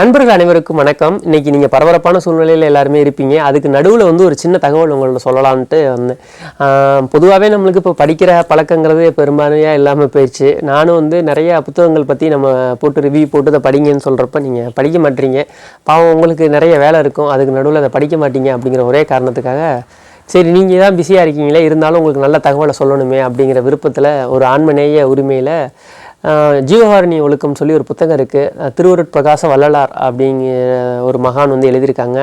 நண்பர்கள் அனைவருக்கும் வணக்கம். இன்றைக்கி நீங்கள் பரபரப்பான சூழ்நிலையில் எல்லாருமே இருப்பீங்க. அதுக்கு நடுவில் வந்து ஒரு சின்ன தகவல் உங்கள்ட்ட சொல்லலான்ட்டு வந்தேன். பொதுவாகவே நம்மளுக்கு இப்போ படிக்கிற பழக்கங்கிறது பெரும்பான்மையாக இல்லாமல் போயிடுச்சு நானும் வந்து நிறைய புத்தகங்கள் பற்றி நம்ம போட்டு ரிவ்யூ போட்டு அதை படிங்கன்னு சொல்கிறப்ப நீங்கள் படிக்க மாட்டீங்க. பாவம் உங்களுக்கு நிறைய வேலை இருக்கும். அதுக்கு நடுவில் அதை படிக்க மாட்டீங்க அப்படிங்கிற ஒரே காரணத்துக்காக சரி நீங்கள் தான் பிஸியாக இருக்கீங்களே. இருந்தாலும் உங்களுக்கு நல்ல தகவலை சொல்லணுமே அப்படிங்கிற விருப்பத்தில் ஒரு ஆண்மநேய உரிமையில் ஜீவஹாரணி ஒழுக்கம் சொல்லி ஒரு புத்தகம் இருக்குது திருவருட் பிரகாச வள்ளலார் அப்படிங்கிற ஒரு மகான் வந்து எழுதியிருக்காங்க.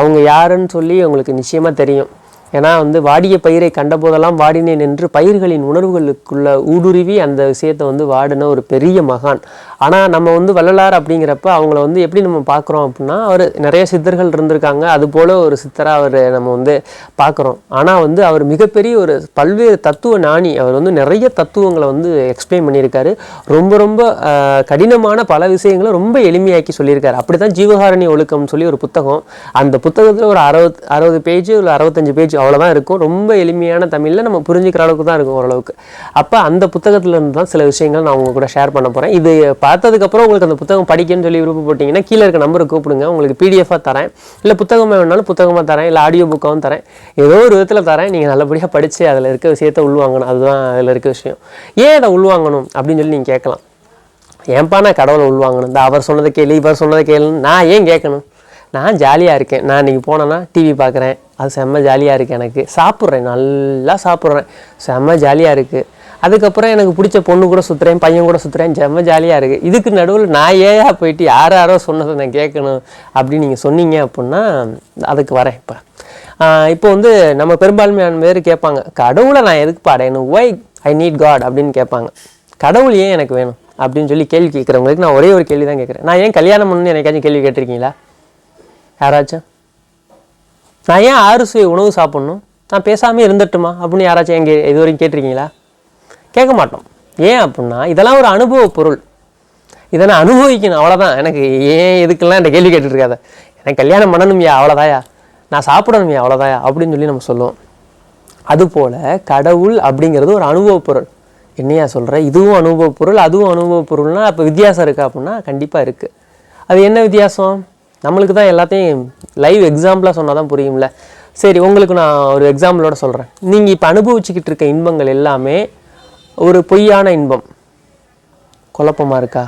அவங்க யாருன்னு சொல்லி உங்களுக்கு நிச்சயமாக தெரியும். ஏன்னா வந்து வாடிய பயிரை கண்டபோதெல்லாம் வாடினேன் என்று பயிர்களின் உணர்வுகளுக்குள்ள ஊடுருவி அந்த விஷயத்தை வந்து வாடின ஒரு பெரிய மகான். ஆனால் நம்ம வந்து வள்ளலார் அப்படிங்கிறப்ப அவங்கள வந்து எப்படி நம்ம பார்க்குறோம் அப்படின்னா அவர் நிறைய சித்தர்கள் இருந்திருக்காங்க. அது போல் ஒரு சித்தராக அவர் நம்ம வந்து பார்க்குறோம். ஆனால் வந்து அவர் மிகப்பெரிய ஒரு பல்வேறு தத்துவ ஞானி. அவர் வந்து நிறைய தத்துவங்களை வந்து எக்ஸ்பிளைன் பண்ணியிருக்காரு. ரொம்ப ரொம்ப கடினமான பல விஷயங்களை ரொம்ப எளிமையாக்கி சொல்லியிருக்காரு. அப்படி தான் ஜீவகாரணி ஒழுக்கம்னு சொல்லி ஒரு புத்தகம். அந்த புத்தகத்தில் ஒரு அறுபது அறுபது பேஜ் இல்லை அறுபத்தஞ்சு பேஜ் அவ்வளோதான் இருக்கும். ரொம்ப எளிமையான தமிழில் நம்ம புரிஞ்சுக்கிற அளவுக்கு தான் இருக்கும் ஓரளவுக்கு. அப்போ அந்த புத்தகத்துலேருந்து தான் சில விஷயங்கள் நான் உங்கள் கூட ஷேர் பண்ண போகிறேன் இது பார்த்ததுக்கப்புறம் உங்களுக்கு அந்த புத்தகம் படிக்கணும்னு சொல்லி விருப்பப்பட்டீங்கன்னா கீழே இருக்க நம்பருக்கு கூப்பிடுங்க. உங்களுக்கு பிடிஎஃபாக தரேன். இல்லை புத்தகமாக வேணாலும் புத்தகமாக தரேன். இல்லை ஆடியோ புக்காகவும் தரேன். ஏதோ ஒரு விதத்தில் தரேன். நீங்கள் நல்லபடியாக படித்து அதில் இருக்க விஷயத்தை உள்வாங்கணும். அதுதான் அதில் இருக்க விஷயம். ஏன் அதை உள்வாங்கணும் அப்படின்னு சொல்லி நீங்கள் கேட்கலாம். ஏன்பா நான் கடவுளை உள்வாங்கணும்? இந்த அவர் சொன்னதை கேளு இவர் சொன்னதை கேளுன்னு நான் ஏன் கேட்கணும்? நான் ஜாலியாக இருக்கேன். நான் இன்றைக்கி போனேன்னா டிவி பார்க்குறேன் அது செம்ம ஜாலியாக இருக்குது எனக்கு. சாப்பிட்றேன் நல்லா சாப்பிட்றேன். செம்ம ஜாலியாக இருக்குது அதுக்கப்புறம் எனக்கு பிடிச்ச பொண்ணு கூட சுற்றுறேன் பையன் கூட சுற்றுறேன் செம்ம ஜாலியாக இருக்குது இதுக்கு நடுவில் நான் ஏயா போயிட்டு யார் யாரோ சொன்னதை நான் கேட்கணும் அப்படின்னு நீங்கள் சொன்னீங்க அப்படின்னா அதுக்கு வரேன் இப்போ. இப்போ வந்து நம்ம பெரும்பான்மையான பேர் கேட்பாங்க கடவுளை நான் எதுக்கு பாடணும் ஒய் ஐ நீட் காட் அப்படின்னு கேட்பாங்க. கடவுள் ஏன் எனக்கு வேணும்? அப்படின்னு சொல்லி கேள்வி கேட்குறவங்களுக்கு நான் ஒரே ஒரு கேள்வி தான் கேட்குறேன். நான் ஏன் கல்யாணம் பண்ணணும்னு எனக்காச்சும் கேள்வி கேட்டிருக்கீங்களா? யாராச்சும்? நான் ஏன் ஆறு சுய உணவு சாப்பிட்ணும்? நான் பேசாமல் இருந்துட்டுமா? அப்படின்னு யாராச்சும் எங்கே இது வரைக்கும் கேட்டிருக்கீங்களா? கேட்க மாட்டோம். ஏன் அப்படின்னா இதெல்லாம் ஒரு அனுபவ பொருள். இதை நான் அனுபவிக்கணும் அவ்வளோதான் எனக்கு ஏன் இதுக்கெல்லாம் என்கிட்ட கேள்வி கேட்டுருக்காத எனக்கு கல்யாணம் பண்ணணும்யா அவ்வளோதாயா நான் சாப்பிடணும்யா அவ்வளோதாயா அப்படின்னு சொல்லி நம்ம சொல்லுவோம். அதுபோல் கடவுள் அப்படிங்கிறது ஒரு அனுபவ பொருள். என்னையா சொல்கிற இதுவும் அனுபவ பொருள் அதுவும் அனுபவ பொருள்னால் அப்போ வித்தியாசம் இருக்கா அப்படின்னா கண்டிப்பாக இருக்குது அது என்ன வித்தியாசம்? நம்மளுக்கு தான் எல்லாத்தையும் லைவ் எக்ஸாம்பிளாக சொன்னால் தான் புரியும்ல. சரி உங்களுக்கு நான் ஒரு எக்ஸாம்பிளோட சொல்கிறேன் நீங்கள் இப்போ அனுபவிச்சுக்கிட்டு இருக்க இன்பங்கள் எல்லாமே ஒரு பொய்யான இன்பம். குழப்பமாக இருக்கா?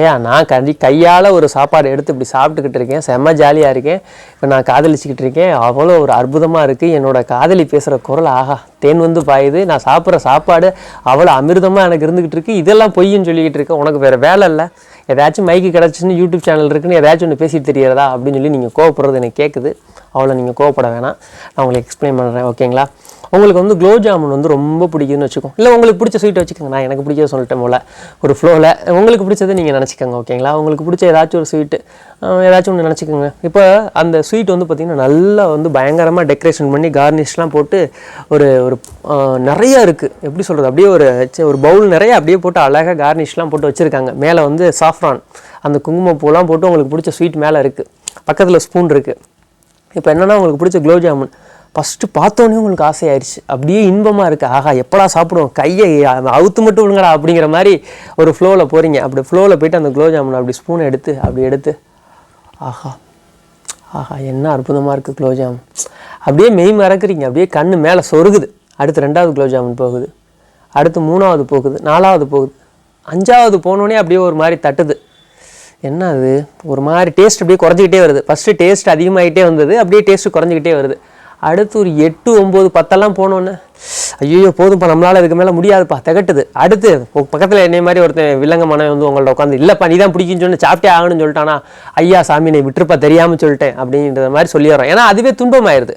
ஏயா நான் கண்டி கையால் ஒரு சாப்பாடு எடுத்து இப்படி சாப்பிட்டுக்கிட்டு இருக்கேன். செம்ம ஜாலியாக இருக்கேன். இப்போ நான் காதலிச்சுக்கிட்டு இருக்கேன். அவ்வளோ ஒரு அற்புதமாக இருக்குது என்னோட காதலி பேசுகிற குரல் ஆஹா தேன் வந்து பாயுது. நான் சாப்பிட்ற சாப்பாடு அவ்வளோ அமிர்தமாக எனக்கு இருந்துக்கிட்டு இருக்குது இதெல்லாம் பொய்ன்னு சொல்லிக்கிட்டு இருக்கேன். உனக்கு வேறு வேலை இல்லை. ஏதாச்சும் மைக்கு கிடச்சின்னு யூடியூப் சேனல் இருக்குன்னு ஏதாச்சும் ஒன்று பேசிட்டு தெரியறதா அப்படின்னு சொல்லி நீங்கள் கோவப்படுறது எனக்கு கேட்குது அவ்வளோ நீங்கள் கோவப்பட வேணாம். நான் உங்களுக்கு எக்ஸ்பிளைன் பண்ணுறேன் ஓகேங்களா உங்களுக்கு வந்து குலோப் ஜாமுன் வந்து ரொம்ப பிடிக்குதுன்னு வச்சுக்கோங்க இல்லை உங்களுக்கு பிடிச்ச ஸ்வீட் வச்சுக்கோங்க. நான் எனக்கு பிடிச்சது சொல்லிட்டேன் போல. ஒரு ஃப்ளோவில் உங்களுக்கு பிடிச்சதை நீங்கள் நினச்சிக்கோங்க ஓகேங்களா உங்களுக்கு பிடிச்ச ஏதாச்சும் ஒரு ஸ்வீட்டு ஏதாச்சும் ஒன்று நினச்சிக்கோங்க. இப்போ அந்த ஸ்வீட் வந்து பார்த்திங்கன்னா நல்லா வந்து பயங்கரமாக டெக்கரேஷன் பண்ணி கார்னிஷ்லாம் போட்டு ஒரு ஒரு நிறையா இருக்குது எப்படி சொல்கிறது அப்படியே ஒரு ஒரு பவுல் நிறைய அப்படியே போட்டு அழகாக கார்னிஷ்லாம் போட்டு வச்சுருக்காங்க. மேலே வந்து சாஃப்ரான் அந்த குங்குமப்பூலாம் போட்டு உங்களுக்கு பிடிச்ச ஸ்வீட் மேலே இருக்குது பக்கத்தில் ஸ்பூன் இருக்குது இப்போ என்னன்னா உங்களுக்கு பிடிச்ச குலோப் ஜாமுன் ஃபஸ்ட்டு பார்த்தோன்னே உங்களுக்கு ஆசையாயிருச்சு. அப்படியே இன்பமாக இருக்குது ஆஹா எப்படா சாப்பிடுவோம்? கையை அவுத்து மட்டும் விடுங்கடா அப்படிங்கிற மாதிரி ஒரு ஃப்ளோவில் போகிறீங்க அப்படி ஃப்ளோவில் போயிட்டு அந்த குலோப் ஜாமுன் அப்படி ஸ்பூனை எடுத்து அப்படி எடுத்து ஆஹா ஆஹா என்ன அற்புதமாக இருக்குது குலோப் ஜாமுன் அப்படியே மெய் மறக்கிறீங்க. அப்படியே கண்ணு மேலே சொருகுது. அடுத்து ரெண்டாவது குலோப் ஜாமுன் போகுது. அடுத்து மூணாவது போகுது. நாலாவது போகுது. அஞ்சாவது போனோடனே அப்படியே ஒரு மாதிரி தட்டுது. என்ன அது? ஒரு மாதிரி டேஸ்ட் அப்படியே குறைஞ்சிக்கிட்டே வருது. ஃபஸ்ட்டு டேஸ்ட் அதிகமாகிட்டே வந்தது. அப்படியே டேஸ்ட்டு குறைஞ்சிக்கிட்டே வருது. அடுத்து ஒரு எட்டு ஒம்பது பத்தெல்லாம் போனோன்னே. ஐயோ போதும்ப்பா நம்மளால் இதுக்கு மேலே முடியாதுப்பா திகட்டுது. அடுத்து பக்கத்தில் என்னை மாதிரி ஒருத்தன் வில்லங்க மனம் வந்து உங்கள்ட்ட உட்காந்து இல்லைப்பா நீ தான் பிடிக்குன்னு சொன்னு சாப்பிட்டே ஆகணும்னு சொல்லிட்டானா? ஐயா சாமி நீ விட்டுருப்பா தெரியாமல் சொல்லிட்டேன் அப்படின்ற மாதிரி சொல்லிடுறோம் ஏன்னா அதுவே துன்பமாயிருது.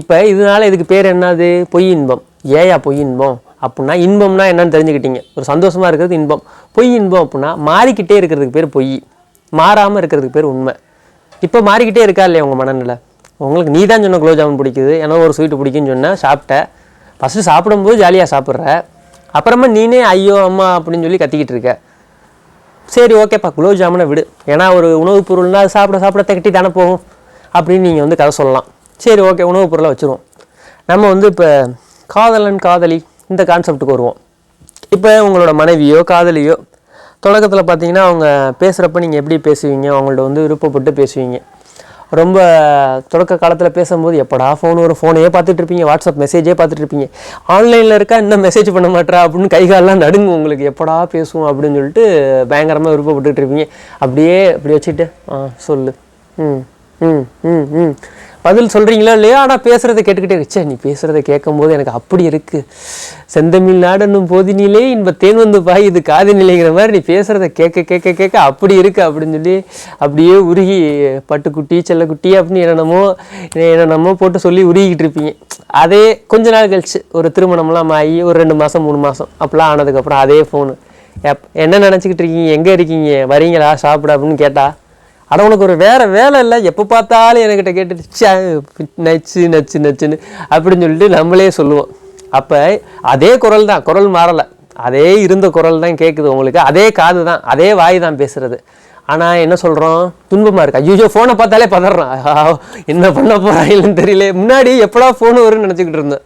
இப்போ இதனால இதுக்கு பேர் என்னது? பொய் இன்பம். ஏயா பொய் இன்பம்? அப்படின்னா இன்பம்னா என்னன்னு தெரிஞ்சுக்கிட்டீங்க. ஒரு சந்தோஷமாக இருக்கிறது இன்பம். பொய் இன்பம் அப்படின்னா மாறிக்கிட்டே இருக்கிறதுக்கு பேர் பொய். மாறாமல் இருக்கிறதுக்கு பேர் உண்மை. இப்போ மாறிக்கிட்டே இருக்கா இல்லையா உங்கள் மனநிலை? உங்களுக்கு நீ தான் சொன்ன குலோப் ஜாமுன் பிடிக்குது. ஏன்னா ஒரு ஸ்வீட்டு பிடிக்குன்னு சொன்னால் சாப்பிட்டேன் ஃபஸ்ட்டு சாப்பிடும்போது ஜாலியாக சாப்பிட்ற. அப்புறமா நீனே ஐயோ அம்மா அப்படின்னு சொல்லி கத்திக்கிட்டு இருக்க. சரி ஓகேப்பா குலோப் ஜாமுனை விடு. ஏன்னா ஒரு உணவுப் பொருள்னா அது சாப்பிட சாப்பிட திகட்டி தானே போகும் அப்படின்னு நீங்கள் வந்து கதை சொல்லலாம். சரி ஓகே உணவுப் பொருளை வச்சுருவோம். நம்ம வந்து இப்போ காதலன் காதலி இந்த கான்செப்ட்டுக்கு வருவோம். இப்போ உங்களோட மனைவியோ காதலியோ தொடக்கத்தில் பார்த்தீங்கன்னா அவங்க பேசுகிறப்ப நீங்கள் எப்படி பேசுவீங்க? அவங்கள்ட்ட வந்து விருப்பப்பட்டு பேசுவீங்க. ரொம்ப தொடக்க காலத்தில் பேசும்போது எப்படா ஃபோன் ஒரு ஃபோனையே பார்த்துட்டு இருப்பீங்க வாட்ஸ்அப் மெசேஜே பார்த்துட்டு இருப்பீங்க. ஆன்லைனில் இருக்கா இன்னும் மெசேஜ் பண்ண மாட்டேறா அப்படின்னு கை காலெல்லாம் நடுங்கும் உங்களுக்கு. எப்படா பேசுவோம் அப்படின்னு சொல்லிட்டு பயங்கரமாக விருப்பப்பட்டுட்டு இருப்பீங்க. அப்படியே இப்படி வச்சுட்டு ஆ சொல்லு. ம் ம் ம் ம். பதில் சொல்கிறீங்களா இல்லையோ? ஆனால் பேசுகிறத கேட்டுக்கிட்டே வச்சே நீ பேசுகிறத கேட்கும்போது எனக்கு அப்படி இருக்குது செந்தமிழ் நாடனும் போதினிலே இன்ப தேன் வந்து பாய் இது காது நிலைங்கிற மாதிரி நீ பேசுகிறத கேட்க கேட்க கேட்க அப்படி இருக்கு அப்படின்னு சொல்லி அப்படியே உருகி பட்டுக்குட்டி செல்லக்குட்டி அப்படின்னு என்னென்னமோ என்னென்னமோ போட்டு சொல்லி உருகிக்கிட்டு இருப்பீங்க. அதே கொஞ்ச நாள் கழிச்சு ஒரு திருமணம்லாம் ஆகி ஒரு ரெண்டு மாதம் மூணு மாதம் அப்படிலாம் ஆனதுக்கப்புறம் அதே ஃபோனு எப் என்ன நினச்சிக்கிட்டு இருக்கீங்க? எங்கே இருக்கீங்க? வரீங்களா? சாப்பிட அப்படின்னு கேட்டால் ஆனால் உனக்கு ஒரு வேறு வேலை இல்லை. எப்போ பார்த்தாலும் என்கிட்ட கேட்டுட்டு நச்சு நச்சு நச்சுன்னு அப்படின்னு சொல்லிட்டு நம்மளே சொல்லுவோம். அப்போ அதே குரல் தான். குரல் மாறலை. அதே இருந்த குரல் தான் கேட்குது உங்களுக்கு. அதே காது தான். அதே வாய் தான் பேசுகிறது ஆனால் என்ன சொல்கிறோம் துன்பமாக இருக்கா. ஐயோ ஃபோனை பார்த்தாலே பதறான். என்ன பண்ண போகிறாங்கன்னு தெரியல. முன்னாடி எப்படா ஃபோன் வரும்னு நினச்சிக்கிட்டு இருந்தேன்.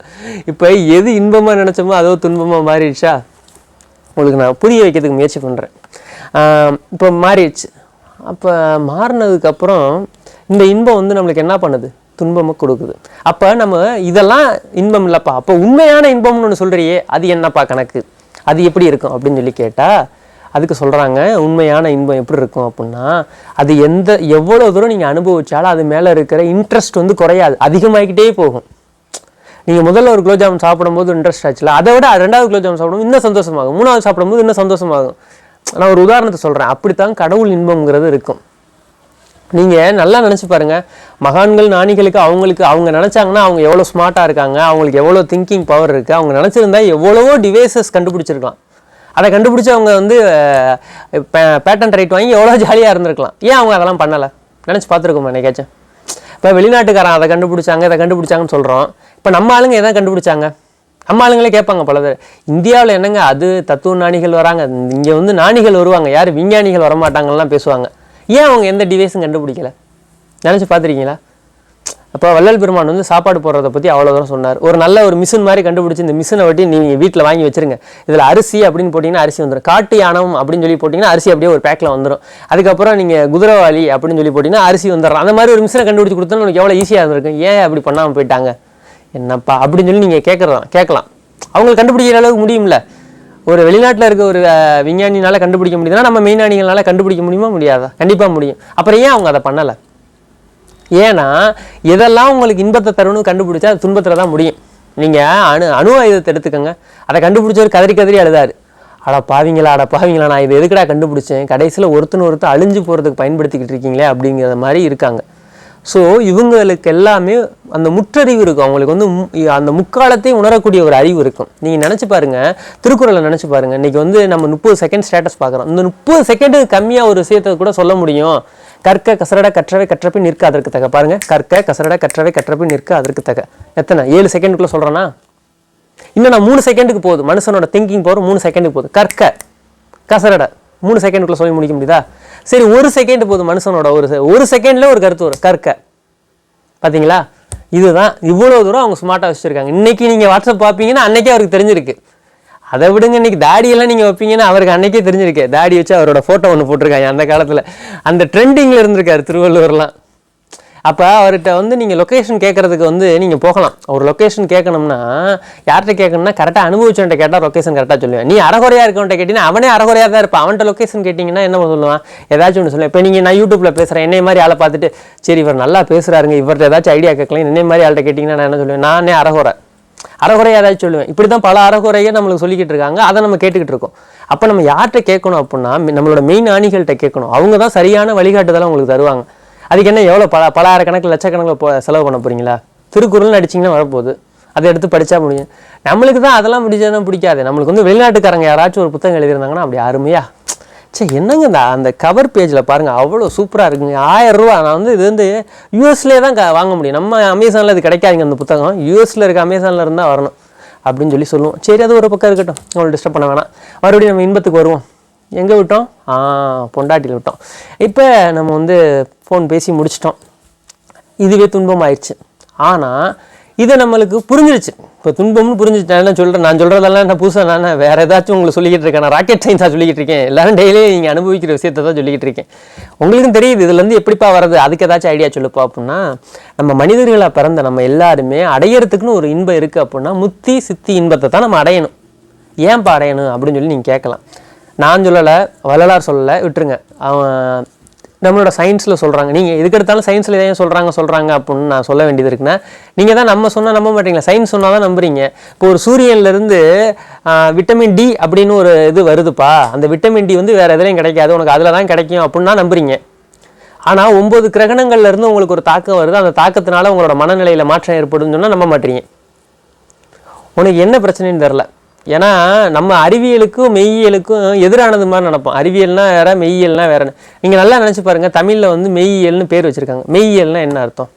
இப்போ எது இன்பமாக நினச்சோமோ அதோ துன்பமாக மாறிடுச்சா? உங்களுக்கு நான் புரிய வைக்கிறதுக்கு முயற்சி பண்ணுறேன் இப்போ மாறிடுச்சு. அப்போ மாறினதுக்கப்புறம் இந்த இன்பம் வந்து நம்மளுக்கு என்ன பண்ணுது? துன்பமாக கொடுக்குது. அப்போ நம்ம இதெல்லாம் இன்பம் இல்லைப்பா. அப்போ உண்மையான இன்பம்னு ஒன்று சொல்கிறியே அது என்னப்பா கணக்கு? அது எப்படி இருக்கும் அப்படின்னு சொல்லி கேட்டால் அதுக்கு சொல்கிறாங்க உண்மையான இன்பம் எப்படி இருக்கும் அப்படின்னா அது எந்த எவ்வளோ தூரம் நீங்கள் அனுபவிச்சாலும் அது மேலே இருக்கிற இன்ட்ரெஸ்ட் வந்து குறையாது. அதிகமாகிக்கிட்டே போகும். நீங்கள் முதல்ல ஒரு குலோப் ஜாமுன் சாப்பிடும்போது இன்ட்ரெஸ்ட் ஆச்சுல அதை விட ரெண்டாவது குலோப் ஜாமுன் சாப்பிடும்போது இன்னும் சந்தோஷமாகும். மூணாவது சாப்பிடும்போது இன்னும் சந்தோஷமாகும். நான் ஒரு உதாரணத்தை சொல்கிறேன் அப்படித்தான் கடவுள் இன்பம்ங்கிறது இருக்கும். நீங்கள் நல்லா நினச்சி பாருங்கள் மகான்கள் நாணிகளுக்கு அவங்களுக்கு அவங்க நினச்சாங்கன்னா அவங்க எவ்வளோ ஸ்மார்ட்டாக இருக்காங்க அவங்களுக்கு எவ்வளோ திங்கிங் பவர் இருக்குது அவங்க நினச்சிருந்தா எவ்வளவோ டிவைசஸ் கண்டுபிடிச்சிருக்கலாம். அதை கண்டுபிடிச்சி அவங்க வந்து பேட்டன் ரைட் வாங்கி எவ்வளோ ஜாலியாக இருந்திருக்கலாம். ஏன் அவங்க அதெல்லாம் பண்ணலை? நினச்சி பார்த்துருக்கோம் என்னைக்காச்சும்? இப்போ வெளிநாட்டுக்காரன் அதை கண்டுபிடிச்சாங்க இதை கண்டுபிடிச்சாங்கன்னு சொல்கிறோம் இப்போ நம்ம ஆளுங்க எதை கண்டுபிடிச்சாங்க? நம்ம ஆளுங்களே கேட்பாங்க பல பேர். இந்தியாவில் என்னங்க அது தத்துவ ஞானிகள் வராங்க? இங்கே வந்து நாணிகள் வருவாங்க. யார்? விஞ்ஞானிகள் வரமாட்டாங்கலாம் பேசுவாங்க. ஏன் அவங்க எந்த டிவைஸும் கண்டுபிடிக்கல? நினச்சி பார்த்துருக்கீங்களா? அப்போ வள்ளல் பெருமான் வந்து சாப்பாடு போடுறத பற்றி அவ்வளோ தூரம் சொன்னார். ஒரு நல்ல ஒரு மிஷின் மாதிரி கண்டுபிடிச்சி இந்த மிஷினை வட்டி நீங்கள் வீட்டில் வாங்கி வச்சிருங்க. இதில் அரிசி அப்படின்னு போட்டிங்கன்னா அரிசி வந்துடும் காட்டு யானம் அப்படின்னு சொல்லி போட்டிங்கன்னா அரிசி அப்படியே ஒரு பேக்கில் வந்துடும் அதுக்கப்புறம் நீங்கள் குதிரவாளி அப்படின்னு சொல்லி போட்டிங்கன்னா அரிசி வந்துடும் அந்த மாதிரி ஒரு மிஷினை கண்டுபிடிச்சி கொடுத்தா உங்களுக்கு எவ்வளோ ஈஸியாக இருந்திருக்கும்? ஏன் அப்படி பண்ணாமல் போயிட்டாங்க? என்னப்பா அப்படின்னு சொல்லி நீங்கள் கேட்குறதான் கேட்கலாம். அவங்களுக்கு கண்டுபிடிக்கிற அளவுக்கு முடியும்ல? ஒரு வெளிநாட்டில் இருக்க ஒரு விஞ்ஞானினால் கண்டுபிடிக்க முடியுதுன்னா நம்ம மெய்ஞானிகளால கண்டுபிடிக்க முடியுமா? முடியாதா? கண்டிப்பாக முடியும். அப்புறம் ஏன் அவங்க அதை பண்ணலை? ஏன்னா எதெல்லாம் உங்களுக்கு இன்பத்தை தரும்னு கண்டுபிடிச்சா அது துன்பத்தில் தான் முடியும். நீங்கள் அணு அணு ஆயுதத்தை எடுத்துக்கோங்க. அதை கண்டுபிடிச்சவர் கதறி கதறி அழுதாரு. அட பாவிங்களா அட பாவிங்களா நான் இது எதுக்குடா கண்டுபிடிச்சேன்? கடைசியில் ஒருத்தன் ஒருத்தர் அழிஞ்சு போகிறதுக்கு பயன்படுத்திக்கிட்டு இருக்கீங்களே அப்படிங்கிற மாதிரி இருக்காங்க. ஸோ இவங்களுக்கு எல்லாமே அந்த முற்றறிவு இருக்கும். அவங்களுக்கு வந்து மு- அந்த முக்காலத்தையும் உணரக்கூடிய ஒரு அறிவு இருக்கும். நீங்கள் நினச்சி பாருங்கள் திருக்குறளை நினச்சி பாருங்க. இன்றைக்கி வந்து நம்ம முப்பது செகண்ட் ஸ்டேட்டஸ் பார்க்குறோம். இந்த முப்பது செகண்டுக்கு கம்மியாக ஒரு விஷயத்தை கூட சொல்ல முடியும். கற்க கசரட கற்றவை கற்றப்பை நிற்க அதற்கு தக. பாருங்க கற்க கசரட கற்றவை கற்றப்பி நிற்க அதற்கு தக. எத்தனை? ஏழு செகண்டுக்குள்ளே சொல்கிறேன்னா இன்னும் நான் மூணு செகண்டுக்கு போகுது. மனுஷனோட திங்கிங் பவர் மூணு செகண்டுக்கு போகுது. கற்க கசரட மூணு செகண்டுக்குள்ள சொல்லி முடிக்க முடியுதா? சரி ஒரு செகண்ட் போதும் மனுஷனோட ஒரு ஒரு செகண்ட்ல ஒரு கருத்து வரும். கற்க. பார்த்தீங்களா இதுதான். இவ்வளோ தூரம் அவங்க ஸ்மார்ட்டாக வச்சுருக்காங்க. இன்றைக்கி நீங்கள் வாட்ஸ்அப் பார்ப்பீங்கன்னா அன்றைக்கே அவருக்கு தெரிஞ்சிருக்கு. அதை விடுங்க இன்னைக்கு தாடியெல்லாம் நீங்கள் வைப்பீங்கன்னா அவருக்கு அன்றைக்கே தெரிஞ்சிருக்கு. தாடி வச்சு அவரோட ஃபோட்டோ ஒன்று போட்டிருக்காங்க அந்த காலத்தில். அந்த ட்ரெண்டிங்கில் இருந்திருக்காரு திருவள்ளுவர்லாம். அப்போ அவர்கிட்ட வந்து நீங்கள் லொக்கேஷன் கேட்குறதுக்கு வந்து நீங்கள் போகலாம். ஒரு லொக்கேஷன் கேட்கணும்னா யார்கிட்ட கேட்கணும்னா கரெக்டாக அனுபவிச்சவன்ட்ட கேட்டால் லொக்கேஷன் கரெக்டாக சொல்லுவேன். நீ அறகுறையாக இருக்கவன்ட்ட கேட்டிங்கன்னா அவனே அறகுறையாக தான் இருப்பான். அவன்கிட்ட லொக்கேஷன் கேட்டிங்கன்னா என்ன சொல்லுவான்? ஏதாச்சும் ஒன்று சொல்லுவேன். இப்போ நீங்கள் நான் யூடியூப்பில் பேசுகிறேன் என்னை மாதிரி ஆளை பார்த்துட்டு சரி இவர் நல்லா பேசுகிறாருங்க இவர்கிட்ட ஏதாச்சும் ஐடியா கேட்கலாம். என்னை மாதிரி ஆள்கிட்ட கேட்டிங்கன்னா நான் என்ன சொல்லுவேன்? நானே அறகுறை. அறகுறையாக ஏதாச்சும் சொல்லுவேன். இப்படி தான் பல அறகுறையை நம்மளுக்கு சொல்லிக்கிட்டு இருக்காங்க. அதை நம்ம கேட்டுக்கிட்டு இருக்கோம். அப்போ நம்ம யார்கிட்ட கேட்கணும் அப்படின்னா நம்மளோட மெயின் ஆணிகள்கிட்ட கேட்கணும். அவங்க தான் சரியான வழிகாட்டுதலை உங்களுக்கு தருவாங்க. அதுக்கு என்ன எவ்வளோ பல பல ஆயிரக்கணக்கில் லட்சக்கணக்கில் போ செலவு பண்ண போகிறீங்களா திருக்குறள்னு அடிச்சிங்கன்னா வரப்போகுது. அதை எடுத்து படித்தா முடியும். நம்மளுக்கு தான் அதெல்லாம் பிடிச்சதுன்னா பிடிக்காது. நம்மளுக்கு வந்து வெளிநாட்டுக்காரங்க யாராச்சும் ஒரு புத்தகம் எழுதியிருந்தாங்கன்னா அப்படி அருமையா. சே என்னங்க இந்த அந்த கவர் பேஜில் பாருங்கள் அவ்வளோ சூப்பராக இருக்குங்க. ஆயிரம் ரூபா. நான் வந்து இது வந்து யூஎஸ்லேயே தான் க- வாங்க முடியும். நம்ம அமேசானில் இது கிடைக்காதுங்க அந்த புத்தகம். யூஎஸில் இருக்க அமேசானில் இருந்தால் வரணும். அப்படின்னு சொல்லி சொல்லுவோம். சரி அது ஒரு பக்கம் இருக்கட்டும். உங்களை டிஸ்டர்ப் பண்ண வேணாம். மறுபடியும் நம்ம இன்பத்துக்கு வருவோம். எங்கே விட்டோம்? ஆ பொண்டாட்டியில் விட்டோம். இப்போ நம்ம வந்து ஃபோன் பேசி முடிச்சிட்டோம். இதுவே துன்பம் ஆயிடுச்சு. ஆனால் இதை நம்மளுக்கு புரிஞ்சிருச்சு. இப்போ துன்பம்னு புரிஞ்சிச்சு நான் சொல்கிறேன் நான் சொல்கிறதெல்லாம் நான் புதுசாக நான் வேறு ஏதாச்சும் உங்களுக்கு சொல்லிக்கிட்டு இருக்கேன். நான் ராக்கெட் சயின்ஸாக சொல்லிக்கிட்டு இருக்கேன். எல்லாரும் டெய்லி நீங்கள் அனுபவிக்கிற விஷயத்தை தான் சொல்லிக்கிட்டு இருக்கேன். உங்களுக்கும் தெரியுது இதுலேருந்து எப்படிப்பா வர்றது? அதுக்கு ஏதாச்சும் ஐடியா சொல்லுப்பா அப்படின்னா நம்ம மனிதர்களாக பிறந்த நம்ம எல்லாருமே அடையிறதுக்குன்னு ஒரு இன்பம் இருக்குது அப்படின்னா முத்தி சித்தி இன்பத்தை தான் நம்ம அடையணும். ஏன்ப்பா அடையணும்? அப்படின்னு சொல்லி நீங்கள் கேட்கலாம். நான் சொல்லலை வள்ளலார் சொல்லலை விட்டுருங்க. அவன் நம்மளோட சயின்ஸில் சொல்கிறாங்க நீங்கள் எதுக்கு எடுத்தாலும் சயின்ஸில் ஏன் சொல்கிறாங்க சொல்கிறாங்க அப்படின்னு நான் சொல்ல வேண்டியது இருக்குன்னா நீங்கள் தான் நம்ம சொன்னால் நம்ப மாட்டீங்களா? சயின்ஸ் சொன்னால் தான் நம்புறீங்க. இப்போ ஒரு சூரியன்லேருந்து விட்டமின் டி அப்படின்னு ஒரு இது வருதுப்பா. அந்த விட்டமின் டி வந்து வேறு எதுலையும் கிடைக்காது. உனக்கு அதில் தான் கிடைக்கும் அப்படின்னா நம்புறீங்க. ஆனால் ஒம்பது கிரகணங்கள்லேருந்து உங்களுக்கு ஒரு தாக்கம் வருது. அந்த தாக்கத்தினால உங்களோட மனநிலையில் மாற்றம் ஏற்படும்னு சொன்னால் நம்ப மாட்டீங்க. உனக்கு என்ன பிரச்சனைன்னு தெரில ஏன்னா நம்ம அறிவியலுக்கும் மெய்யியலுக்கும் எதிரானது மாதிரி நினப்போம் அறிவியல்னா வேற மெய்யியல்னா வேற நீங்கள் நல்லா நினச்சி பாருங்கள் தமிழில் வந்து மெய்யியல்னு பேர் வச்சுருக்காங்க. மெய்யியல்னா என்ன அர்த்தம்?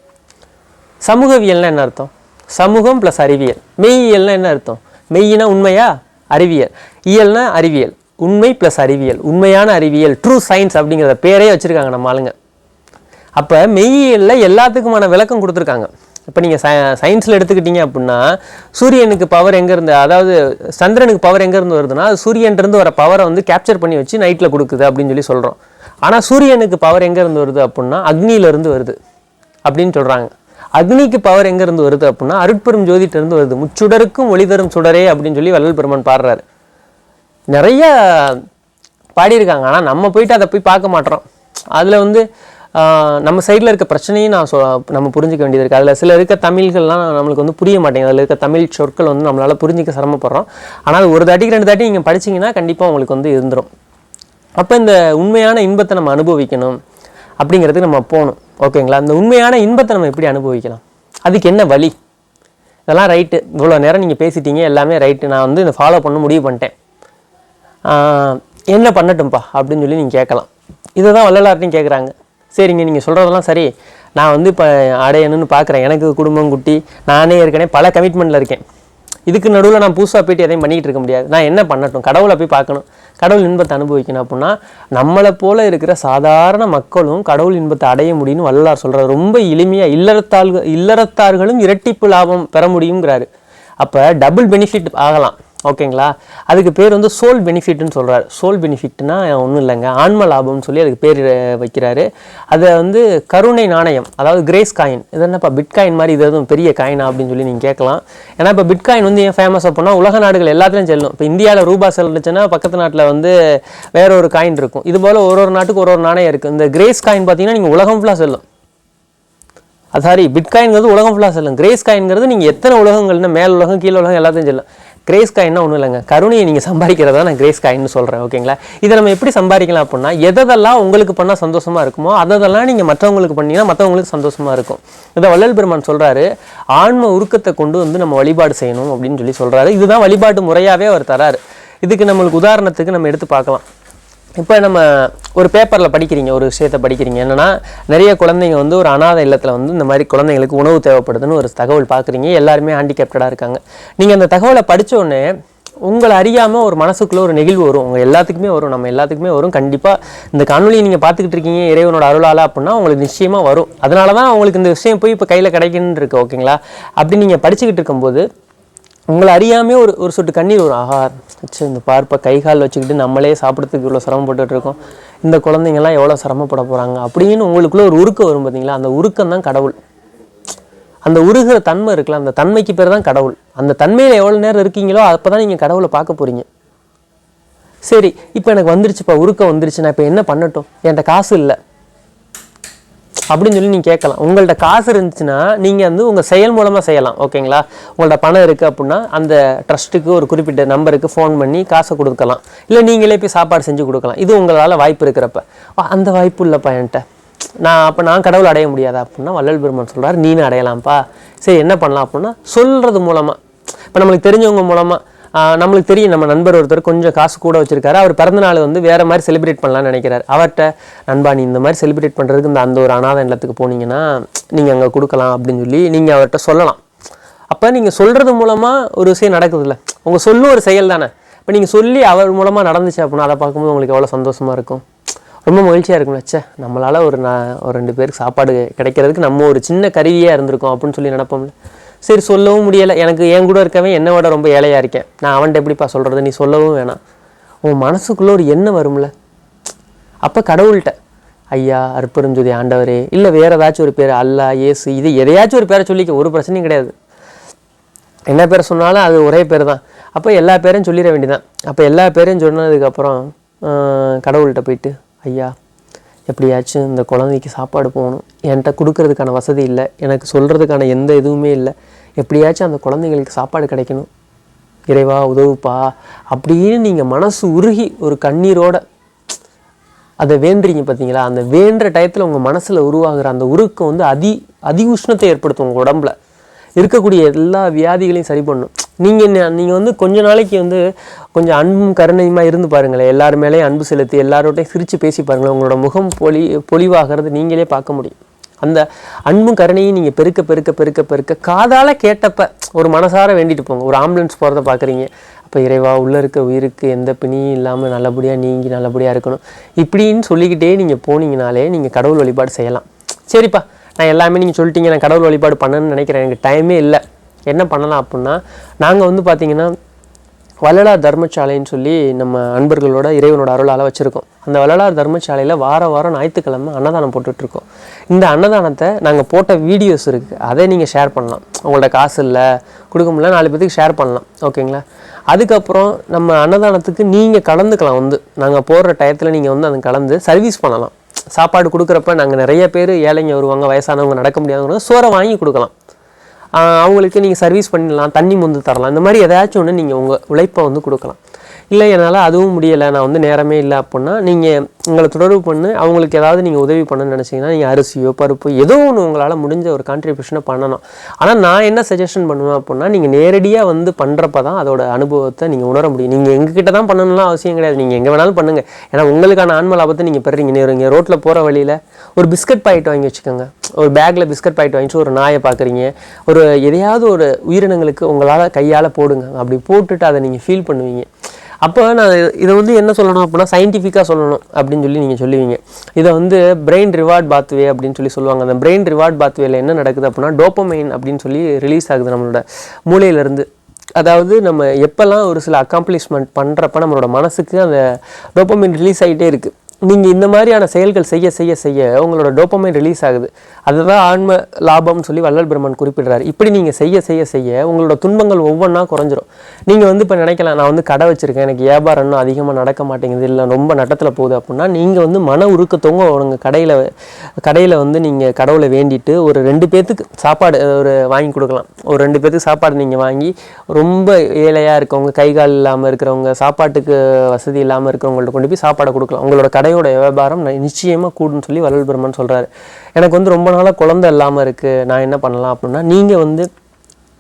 சமூகவியல்னா என்ன அர்த்தம்? சமூகம் ப்ளஸ் அறிவியல். மெய்யியல்னா என்ன அர்த்தம்? மெய்யினா உண்மையா? அறிவியல். இயல்னா அறிவியல். உண்மை ப்ளஸ் அறிவியல். உண்மையான அறிவியல் ட்ரூ சயின்ஸ் அப்படிங்கிற பேரே வச்சுருக்காங்க நம்ம ஆளுங்க. அப்போ மெய்யியலில் எல்லாத்துக்குமான விளக்கம் கொடுத்துருக்காங்க. இப்போ நீங்கள் ச சயின்ஸில் எடுத்துக்கிட்டீங்க அப்படின்னா சூரியனுக்கு பவர் எங்கேருந்து அதாவது சந்திரனுக்கு பவர் எங்கேருந்து வருதுன்னா அது சூரியன்லேருந்து வர பவரை வந்து கேப்சர் பண்ணி வச்சு நைட்டில் கொடுக்குது அப்படின்னு சொல்லி சொல்கிறோம் ஆனால் சூரியனுக்கு பவர் எங்கேருந்து வருது அப்படின்னா அக்னியிலேருந்து வருது அப்படின்னு சொல்கிறாங்க அக்னிக்கு பவர் எங்கேருந்து வருது அப்படின்னா அருட்பெரும் ஜோதிட்டிருந்து வருது. முச்சுடருக்கும் ஒளி தரும் சுடரே அப்படின்னு சொல்லி வள்ளல் பெருமான் பாடுறாரு. நிறைய பாடியிருக்காங்க. ஆனால் நம்ம போயிட்டு அதை போய் பார்க்க மாட்டோம் அதில் வந்து நம்ம சைடில் இருக்க பிரச்சனையும் நான் சொ நம்ம புரிஞ்சிக்க வேண்டியது இருக்குது அதில் சில இருக்க தமிழ்கள்லாம் நம்மளுக்கு வந்து புரிய மாட்டேங்குது. அதில் இருக்க தமிழ் சொற்கள் வந்து நம்மளால் புரிஞ்சிக்க சிரமப்படுறோம். ஆனால் ஒரு தாட்டிக்கு ரெண்டு தாட்டி நீங்கள் படிச்சீங்கன்னா கண்டிப்பாக உங்களுக்கு வந்து இருந்துடும் அப்போ இந்த உண்மையான இன்பத்தை நம்ம அனுபவிக்கணும் அப்படிங்கிறதுக்கு நம்ம போகணும். ஓகேங்களா? அந்த உண்மையான இன்பத்தை நம்ம எப்படி அனுபவிக்கலாம்? அதுக்கு என்ன வழி? இதெல்லாம் ரைட்டு இவ்வளோ நேரம் நீங்கள் பேசிட்டீங்க. எல்லாமே ரைட்டு நான் வந்து இதை ஃபாலோ பண்ண முடிவு பண்ணிட்டேன். என்ன பண்ணட்டும்ப்பா அப்படின்னு சொல்லி நீங்கள் கேட்கலாம். இதை தான் வள்ளலார்ட்டையும் கேட்குறாங்க சரிங்க நீங்கள் சொல்கிறதெல்லாம் சரி. நான் வந்து இப்போ அடையணும்னு பார்க்குறேன் எனக்கு குடும்பம் குட்டி நானே ஏற்கனவே பல கமிட்மெண்ட்டில் இருக்கேன். இதுக்கு நடுவில் நான் புதுசாக போயிட்டு எதையும் பண்ணிகிட்டு இருக்க முடியாது. நான் என்ன பண்ணட்டும்? கடவுளை போய் பார்க்கணும். கடவுள் இன்பத்தை அனுபவிக்கணும் அப்படின்னா நம்மளை போல இருக்கிற சாதாரண மக்களும் கடவுள் இன்பத்தை அடைய முடியும்னு வல்லார் சொல்கிறார் ரொம்ப எளிமையாக இல்லறத்தாள்கள் இல்லறத்தார்களும் இரட்டிப்பு லாபம் பெற முடியுங்கிறாரு அப்போ டபுள் பெனிஃபிட் ஆகலாம். ஓகேங்களா? அதுக்கு பேர் வந்து சோல் பெனிஃபிட்னு சொல்கிறார் சோல் பெனிஃபிட்னா ஒன்றும் இல்லைங்க. ஆன்ம லாபம்னு சொல்லி அதுக்கு பேர் வைக்கிறாரு. அதை வந்து கருணை நாணயம் அதாவது கிரேஸ் காயின் இது என்னப்பா பிட்காயின் மாதிரி இது எதுவும் பெரிய காயினா அப்படின்னு சொல்லி நீங்கள் கேட்கலாம். ஏன்னா இப்போ பிட்காயின் வந்து ஏன் ஃபேமஸ் போனால் உலக நாடுகள் எல்லாத்துலையும் செல்லும். இப்போ இந்தியாவில் ரூபா செல்லுச்சுன்னா பக்கத்து நாட்டில் வந்து வேற ஒரு காயின் இருக்கும். இது போல் ஒரு ஒரு நாட்டுக்கு ஒரு ஒரு நாணயம் இருக்குது இந்த கிரேஸ் காயின் பார்த்தீங்கன்னா நீங்கள் உலகம் ஃபுல்லாக செல்லும். அது சாரி பிட்காயின்ங்கிறது உலகம் ஃபுல்லாக செல்லும். கிரேஸ் காயின்ங்கிறது நீங்கள் எத்தனை உலகங்கள்னா மேல் உலகம் கீழே உலகம் எல்லாத்தையும் செல்லும். கிரேஸ் காயின்னா ஒன்றும் இல்லைங்க. கருணையை நீங்கள் சம்பாதிக்கிறதா நான் கிரேஸ் காயின்னு சொல்கிறேன் ஓகேங்களா? இதை நம்ம எப்படி சம்பாதிக்கலாம் அப்படின்னா எதெல்லாம் உங்களுக்கு பண்ணால் சந்தோஷமாக இருக்குமோ அதெல்லாம் நீங்கள் மற்றவங்களுக்கு பண்ணீங்கன்னா மற்றவங்களுக்கு சந்தோஷமாக இருக்கும். இதை வள்ளல் பெருமான் சொல்கிறாரு ஆன்ம உருக்கத்தை கொண்டு வந்து நம்ம வழிபாடு செய்யணும் அப்படின்னு சொல்லி சொல்கிறாரு இதுதான் வழிபாட்டு முறையாகவே அவர் தராரு. இதுக்கு நம்மளுக்கு உதாரணத்துக்கு நம்ம எடுத்து பார்க்கலாம். இப்போ நம்ம ஒரு பேப்பரில் படிக்கிறீங்க ஒரு விஷயத்தை படிக்கிறீங்க. என்னென்னா நிறைய குழந்தைங்க வந்து ஒரு அனாதை இல்லத்தில் வந்து இந்த மாதிரி குழந்தைங்களுக்கு உணவு தேவைப்படுதுன்னு ஒரு தகவல் பார்க்குறீங்க. எல்லாருமே ஹேண்டிகேப்டடாக இருக்காங்க. நீங்கள் அந்த தகவலை படித்தோடனே உங்களை அறியாமல் ஒரு மனசுக்குள்ளே ஒரு நெகிழ்வு வரும். உங்கள் எல்லாத்துக்குமே வரும் நம்ம எல்லாத்துக்குமே வரும். கண்டிப்பாக இந்த காணொலியை நீங்கள் பார்த்துக்கிட்டு இருக்கீங்க இறைவனோட அருளால் அப்படின்னா உங்களுக்கு நிச்சயமாக வரும். அதனால தான் உங்களுக்கு இந்த விஷயம் போய் இப்போ கையில் கிடைக்குன்னு இருக்கு ஓகேங்களா? அப்படி நீங்கள் படிச்சுக்கிட்டு இருக்கும்போது உங்களை அறியாமே ஒரு ஒரு சொட்டு கண்ணீர் வரும். ஆஹா வச்சு இந்த பார்ப்பை கை கால் வச்சுக்கிட்டு நம்மளே சாப்பிட்றதுக்கு இவ்வளோ சிரமப்பட்டுட்டு இருக்கோம். இந்த குழந்தைங்கள்லாம் எவ்வளோ சிரமப்பட போகிறாங்க அப்படின்னு உங்களுக்குள்ள ஒரு உருக்கம் வரும் பார்த்தீங்களா அந்த உருக்கம் தான் கடவுள். அந்த உருகிற தன்மை இருக்குல்ல அந்த தன்மைக்கு பேர் தான் கடவுள். அந்த தன்மையில் எவ்வளோ நேரம் இருக்கீங்களோ அப்போ தான் நீங்கள் கடவுளை பார்க்க போகிறீங்க சரி இப்போ எனக்கு வந்துருச்சுப்பா உருக்கம் வந்துருச்சு நான் இப்போ என்ன பண்ணட்டும்? என்கிட்ட காசு இல்லை. அப்படின்னு சொல்லி நீங்கள் கேட்கலாம். உங்கள்கிட்ட காசு இருந்துச்சுன்னா நீங்கள் வந்து உங்கள் செயல் மூலமாக செய்யலாம். ஓகேங்களா? உங்கள்ட்ட பணம் இருக்குது அப்படின்னா அந்த ட்ரஸ்ட்டுக்கு ஒரு குறிப்பிட்ட நம்பருக்கு ஃபோன் பண்ணி காசை கொடுக்கலாம். இல்லை நீங்களே போய் சாப்பாடு செஞ்சு கொடுக்கலாம். இது உங்களால் வாய்ப்பு இருக்கிறப்ப. அந்த வாய்ப்பு இல்லைப்பா என்கிட்ட. நான் அப்போ நான் கடவுள் அடைய முடியாதா அப்படின்னா வள்ளல் பெருமான் சொல்கிறார் நீனு அடையலாம்ப்பா. சரி என்ன பண்ணலாம் அப்படின்னா சொல்கிறது மூலமாக இப்போ நம்மளுக்கு தெரிஞ்சவங்க மூலமாக நம்மளுக்கு தெரியும் நம்ம நண்பர் ஒருத்தர் கொஞ்சம் காசு கூட வச்சுருக்காரு. அவர் பிறந்தநாள் வந்து வேற மாதிரி செலிப்ரேட் பண்ணலான்னு நினைக்கிறார். அவர்கிட்ட நண்பா நீ இந்த மாதிரி செலிப்ரேட் பண்ணுறதுக்கு இந்த அந்த ஒரு அனாதை இல்லத்துக்கு போனீங்கன்னா நீங்கள் அங்கே கொடுக்கலாம் அப்படின்னு சொல்லி நீங்கள் அவர்கிட்ட சொல்லலாம். அப்போ நீங்கள் சொல்கிறது மூலமாக ஒரு விஷயம் நடக்குதுல்ல. உங்கள் சொல்லும் ஒரு செயல் தானே. இப்போ நீங்கள் சொல்லி அவர் மூலமாக நடந்துச்சு அப்படின்னா அதை பார்க்கும்போது உங்களுக்கு எவ்வளோ சந்தோஷமாக இருக்கும்? ரொம்ப மகிழ்ச்சியாக இருக்கும் ச்சே நம்மளால் ஒரு நான் ஒரு ரெண்டு பேருக்கு சாப்பாடு கிடைக்கிறதுக்கு நம்ம ஒரு சின்ன கருவியாக இருந்திருக்கோம் அப்படின்னு சொல்லி நினப்போம்ல. சரி சொல்லவும் முடியலை. எனக்கு என் கூட இருக்கவன் என்னை விட ரொம்ப ஏழையாக இருக்கேன். நான் அவன்கிட்ட எப்படிப்பா சொல்கிறது நீ சொல்லவும் வேணாம். உன் மனசுக்குள்ளே ஒரு எண்ணம் வரும்ல. அப்போ கடவுள்கிட்ட ஐயா அற்புதஞ்சோதி ஆண்டவரே இல்லை வேறு ஏதாச்சும் ஒரு பேர் அல்லா ஏசு இது எதையாச்சும் ஒரு பேரை சொல்லிக்க ஒரு பிரச்சனையும் கிடையாது. என்ன பேர் சொன்னாலும் அது ஒரே பேர் தான். அப்போ எல்லா பேரையும் சொல்லிட வேண்டியதான் அப்போ எல்லா பேரையும் சொன்னதுக்கப்புறம் கடவுள்கிட்ட போயிட்டு ஐயா எப்படியாச்சும் இந்த குழந்தைக்கு சாப்பாடு போகணும். என்கிட்ட கொடுக்கறதுக்கான வசதி இல்லை. எனக்கு சொல்கிறதுக்கான எந்த இதுவுமே இல்லை. எப்படியாச்சும் அந்த குழந்தைங்களுக்கு சாப்பாடு கிடைக்கணும். இறைவா உதவுப்பா. அப்படின்னு நீங்கள் மனசு உருகி ஒரு கண்ணீரோட அதை வேண்டுறீங்க பார்த்தீங்களா அந்த வேண்டுற டயத்தில் உங்கள் மனசில் உருவாகிற அந்த உருக்கம் வந்து அதி அதி உஷ்ணத்தை ஏற்படுத்தும் உங்கள் உடம்புல. இருக்கக்கூடிய எல்லா வியாதிகளையும் சரி பண்ணும் நீங்கள் நீங்கள் வந்து கொஞ்ச நாளைக்கு வந்து கொஞ்சம் அன்பும் கருணையுமா இருந்து பாருங்களேன். எல்லார் மேலேயும் அன்பு செலுத்தி எல்லாரோட்டையும் சிரித்து பேசி பாருங்களேன். உங்களோட முகம் பொலி பொலிவாகிறது நீங்களே பார்க்க முடியும். அந்த அன்பும் கருணையும் நீங்கள் பெருக்க பெருக்க பெருக்க பெருக்க காதால் கேட்டப்ப ஒரு மனசார வேண்டிட்டு போங்க. ஒரு ஆம்புலன்ஸ் போகிறத பார்க்குறீங்க அப்போ இறைவா உள்ளே இருக்க உயிருக்கு எந்த பிணியும் இல்லாமல் நல்லபடியாக நீங்கி நல்லபடியாக இருக்கணும். இப்படின்னு சொல்லிக்கிட்டே நீங்கள் போனீங்கனாலே நீங்கள் கடவுள் வழிபாடு செய்யலாம். சரிப்பா. நான் எல்லாமே நீங்கள் சொல்லிட்டீங்க நான் கடவுள் வழிபாடு பண்ணணும்னு நினைக்கிறேன். எனக்கு டைமே இல்லை. என்ன பண்ணலாம் அப்படின்னா நாங்கள் வந்து பார்த்தீங்கன்னா வள்ளலார் தர்மசாலைன்னு சொல்லி நம்ம அன்பர்களோட இறைவனோட அருளால் வச்சுருக்கோம். அந்த வள்ளலார் தர்மசாலையில் வார வாரம் ஞாயிற்றுக்கிழமை அன்னதானம் போட்டுட்ருக்கோம். இந்த அன்னதானத்தை நாங்கள் போட்ட வீடியோஸ் இருக்குது அதை நீங்கள் ஷேர் பண்ணலாம். உங்கள்ட்ட காசு இல்லை கொடுக்க முடியல நாலு பேத்துக்கு ஷேர் பண்ணலாம். ஓகேங்களா அதுக்கப்புறம் நம்ம அன்னதானத்துக்கு நீங்கள் கலந்துக்கலாம் வந்து. நாங்கள் போடுற டயத்தில் நீங்கள் வந்து அதை கலந்து சர்வீஸ் பண்ணலாம். சாப்பாடு கொடுக்குறப்ப நாங்கள் நிறைய பேர் ஏழைங்க வருவாங்க வயசானவங்க நடக்க முடியாதவங்க சோறை வாங்கி கொடுக்கலாம். அவங்களுக்கு நீங்கள் சர்வீஸ் பண்ணிடலாம் தண்ணி முந்து தரலாம். இந்த மாதிரி எதாச்சும் ஒன்று நீங்கள் உங்கள் உழைப்பை வந்து கொடுக்கலாம். இல்லை என்னால் அதுவும் முடியலை. நான் வந்து நேரமே இல்லை அப்படின்னா நீங்கள் உங்களை தொடர்பு பண்ணு. அவங்களுக்கு ஏதாவது நீங்கள் உதவி பண்ணணும்னு நினச்சிங்கன்னா நீங்கள் அரிசியோ பருப்பு ஏதோ ஒன்று உங்களால் முடிஞ்ச ஒரு கான்ட்ரிபியூஷனை பண்ணணும். ஆனால் நான் என்ன சஜஷன் பண்ணுவேன் அப்படின்னா நீங்கள் நேரடியாக வந்து பண்ணுறப்ப தான் அதோட அனுபவத்தை நீங்கள் உணர முடியும். நீங்கள் எங்ககிட்ட தான் பண்ணணும்லாம் அவசியம் கிடையாது. நீங்கள் எங்கே வேணாலும் பண்ணுங்கள் ஏன்னா உங்களுக்கான ஆன்ம லாபத்தை நீங்கள் பெறுறீங்க. நீங்கள் ரோட்டில் போகிற வழியில் ஒரு பிஸ்கட் பாக்கெட் வாங்கி வச்சுக்கோங்க. ஒரு பேக்கில் பிஸ்கட் பாக்கெட் வாங்கிட்டு ஒரு நாயை பார்க்குறீங்க ஒரு எதையாவது ஒரு உயிரினங்களுக்கு உங்களால் கையால் போடுங்க. அப்படி போட்டுட்டு அதை நீங்கள் ஃபீல் பண்ணுவீங்க. அப்போ நான் இதை வந்து என்ன சொல்லணும் அப்படின்னா சயின்டிஃபிக்காக சொல்லணும் அப்படின்னு சொல்லி நீங்கள் சொல்லுவீங்க. இதை வந்து பிரெயின் ரிவார்ட் பாத்வே அப்படின்னு சொல்லி சொல்லுவாங்க. அந்த பிரெயின் ரிவார்ட் பாத்வேல என்ன நடக்குது அப்படின்னா டோப்பமைன் அப்படின்னு சொல்லி ரிலீஸ் ஆகுது நம்மளோட மூளையிலேருந்து. அதாவது நம்ம எப்போல்லாம் ஒரு சில அக்காம்ப்ளிஷ்மெண்ட் பண்ணுறப்ப நம்மளோட மனசுக்கு அந்த டோப்பமைன் ரிலீஸ் ஆகிட்டே இருக்குது நீங்கள் இந்த மாதிரியான செயல்கள் செய்ய செய்ய செய்ய உங்களோட டோப்பமைன் ரிலீஸ் ஆகுது. அதுதான் ஆன்ம லாபம்னு சொல்லி வள்ளல் பிரம்மன் குறிப்பிடுறாரு. இப்படி நீங்கள் செய்ய செய்ய செய்ய உங்களோட துன்பங்கள் ஒவ்வொன்றா குறைஞ்சிரும். நீங்கள் வந்து இப்போ நினைக்கலாம் நான் வந்து கடை வச்சுருக்கேன் எனக்கு வியாபாரம் இன்னும் அதிகமாக நடக்க மாட்டேங்குது இல்லை ரொம்ப நட்டத்தில் போகுது அப்படின்னா நீங்கள் வந்து மன உருக்கத்தவங்க உங்கள் கடையில் கடையில் வந்து நீங்கள் கடவுளை வேண்டிட்டு ஒரு ரெண்டு பேர்த்துக்கு சாப்பாடு ஒரு வாங்கி கொடுக்கலாம். ஒரு ரெண்டு பேர்த்துக்கு சாப்பாடு நீங்கள் வாங்கி ரொம்ப ஏழையாக இருக்கவங்க கை கால் இல்லாமல் இருக்கிறவங்க சாப்பாட்டுக்கு வசதி இல்லாமல் இருக்கிறவங்கள்ட்ட கொண்டு போய் சாப்பாடை கொடுக்கலாம். உங்களோட கடை கடையோட வியாபாரம் நிச்சயமாக நிச்சயமா கூடுன்னு சொல்லி வள்ளல் பெருமான் சொல்கிறாரு எனக்கு வந்து ரொம்ப நாளாக குழந்தை இல்லாமல் இருக்குது நான் என்ன பண்ணலாம் அப்படின்னா நீங்கள் வந்து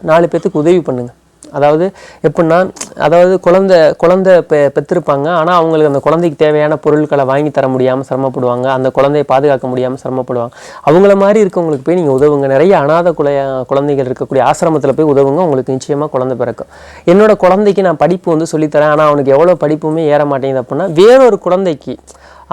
நாலு பேர்த்துக்கு உதவி பண்ணுங்கள் அதாவது எப்படின்னா அதாவது குழந்த குழந்தை பெ பெற்றிருப்பாங்க ஆனால் அவங்களுக்கு அந்த குழந்தைக்கு தேவையான பொருட்களை வாங்கி தர முடியாமல் சிரமப்படுவாங்க அந்த குழந்தையை பாதுகாக்க முடியாமல் சிரமப்படுவாங்க. அவங்கள மாதிரி இருக்கவங்களுக்கு போய் நீங்கள் உதவுங்க. நிறைய அனாத குலைய குழந்தைகள் இருக்கக்கூடிய ஆசிரமத்தில் போய் உதவுங்க உங்களுக்கு நிச்சயமாக குழந்தை பிறக்கும். என்னோட குழந்தைக்கு நான் படிப்பு வந்து சொல்லித்தரேன் ஆனால் அவனுக்கு எவ்வளோ படிப்புமே ஏற மாட்டேங்குது அப்படின்னா வேறொரு குழந்தைக்கு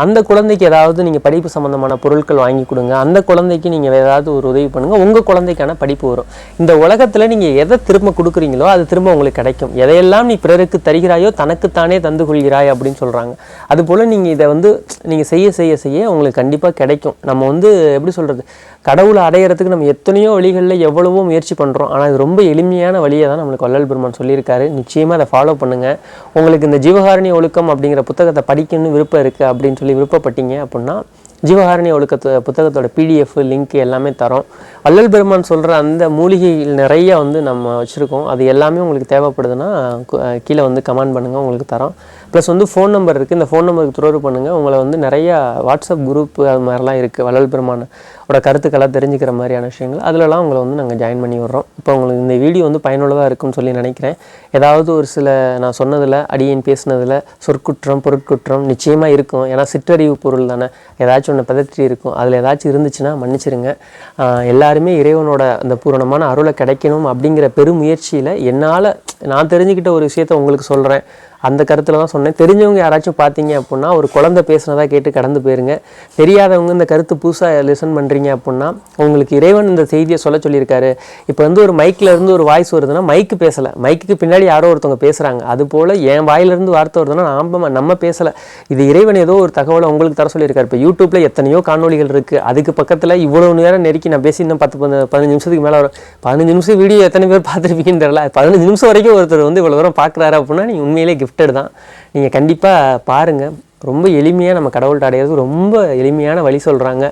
அந்த குழந்தைக்கு ஏதாவது நீங்கள் படிப்பு சம்மந்தமான பொருட்கள் வாங்கி கொடுங்க. அந்த குழந்தைக்கு நீங்கள் ஏதாவது ஒரு உதவி பண்ணுங்கள் உங்கள் குழந்தைக்கான படிப்பு வரும். இந்த உலகத்தில் நீங்கள் எதை திரும்ப கொடுக்குறீங்களோ அது திரும்ப உங்களுக்கு கிடைக்கும். எதையெல்லாம் நீ பிறருக்கு தருகிறாயோ தனக்குத்தானே தந்து கொள்கிறாய் அப்படின்னு சொல்கிறாங்க அதுபோல் நீங்கள் இதை வந்து நீங்கள் செய்ய செய்ய செய்ய உங்களுக்கு கண்டிப்பாக கிடைக்கும். நம்ம வந்து எப்படி சொல்கிறது கடவுளை அடையிறதுக்கு நம்ம எத்தனையோ வழிகளில் எவ்வளவோ முயற்சி பண்ணுறோம் ஆனால் இது ரொம்ப எளிமையான வழியை தான் நம்மளுக்கு வள்ளல் பெருமான் சொல்லியிருக்காரு. நிச்சயமாக அதை ஃபாலோ பண்ணுங்கள் உங்களுக்கு இந்த ஜீவகாரணி ஒழுக்கம் அப்படிங்கிற புத்தகத்தை படிக்கணும்னு விருப்பம் இருக்குது அப்படின்னு சொல்லி விருப்பப்பட்டீங்க அப்படின்னா ஜீவகாரணி ஒழுக்கத்து புத்தகத்தோட பிடிஎஃப் லிங்க் எல்லாமே தரோம். வள்ளல் பெருமான் சொல்கிற அந்த மூலிகைகள் நிறைய வந்து நம்ம வச்சுருக்கோம். அது எல்லாமே உங்களுக்கு தேவைப்படுதுன்னா கீழே வந்து கமெண்ட் பண்ணுங்கள் உங்களுக்கு தரோம். ப்ளஸ் வந்து ஃபோன் நம்பர் இருக்குது இந்த ஃபோன் நம்பருக்கு தொடர்பு பண்ணுங்கள் உங்களை வந்து நிறையா வாட்ஸ்அப் குரூப் அது மாதிரிலாம் இருக்குது வள்ளல் பெருமான் ஓட கருத்துக்களாக தெரிஞ்சுக்கிற மாதிரியான விஷயங்கள். அதிலலாம் உங்களை வந்து நாங்கள் ஜாயின் பண்ணி விடுறோம். இப்போ உங்களுக்கு இந்த வீடியோ வந்து பயனுள்ளதாக இருக்கும்னு சொல்லி நினைக்கிறேன். ஏதாவது ஒரு சில நான் சொன்னதில் அடியேன் பேசினதில் சொற்குற்றம் பொருட்குற்றம் நிச்சயமாக இருக்கும். ஏன்னா சிற்றறிவு பொருள் தானே. ஏதாச்சும் ஒன்று பதற்றி இருக்கும். அதில் ஏதாச்சும் இருந்துச்சுன்னா மன்னிச்சிருங்க. எல்லாருமே இறைவனோட அந்த பூரணமான அருளை கிடைக்கணும் அப்படிங்கிற பெருமுயற்சியில் என்னால் நான் தெரிஞ்சுக்கிட்ட ஒரு விஷயத்த உங்களுக்கு சொல்கிறேன் அந்த கருத்தில் தான் சொன்னேன். தெரிஞ்சவங்க யாராச்சும் பார்த்தீங்க அப்படின்னா ஒரு குழந்தை பேசுனதாக கேட்டு கடந்து போயிருங்க. தெரியாதவங்க இந்த கருத்து புதுசாக லிசன் பண்ணுறீங்க அப்படின்னா உங்களுக்கு இறைவன் இந்த செய்தியை சொல்ல சொல்லியிருக்காரு. இப்போ வந்து ஒரு மைக்கில் இருந்து ஒரு வாய்ஸ் வருதுன்னா மைக்கு பேசலை. மைக்குக்கு பின்னாடி யாரோ ஒருத்தவங்க பேசுகிறாங்க அது போல் என் வாயிலிருந்து வார்த்தை வருதுன்னா நாம நம்ம பேசலை. இது இறைவன் ஏதோ ஒரு தகவலை உங்களுக்கு தர சொல்லியிருக்காரு. இப்போ யூடியூப்பில் எத்தனையோ காணொளிகள் இருக்குது அதுக்கு பக்கத்தில் இவ்வளோ நேரம் நெருக்கி நான் பேசி இன்னும் பத்து பதினஞ்சு நிமிஷத்துக்கு மேலே வரும். பதினஞ்சு நிமிஷம் வீடியோ எத்தனை பேர் பார்த்துருப்பீங்கன்னு தெரியல. பதினஞ்சு நிமிஷம் வரைக்கும் ஒருத்தர் வந்து இவ்வளோ தூரம் பார்க்குறாரு அப்படின்னா நீங்கள் உண்மையிலே கிஃப்டட் தான். நீங்கள் கண்டிப்பாக பாருங்கள் ரொம்ப எளிமையாக நம்ம கடவுள்கிட்ட அடையிறது ரொம்ப எளிமையான வழி சொல்கிறாங்க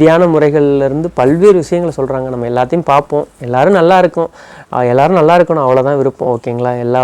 தியான முறைகள்லேருந்து பல்வேறு விஷயங்களை சொல்கிறாங்க நம்ம எல்லாத்தையும் பார்ப்போம். எல்லாரும் நல்லா இருக்கும். எல்லோரும் நல்லா இருக்கணும். அவ்வளோதான் விருப்பம். ஓகேங்களா? எல்லா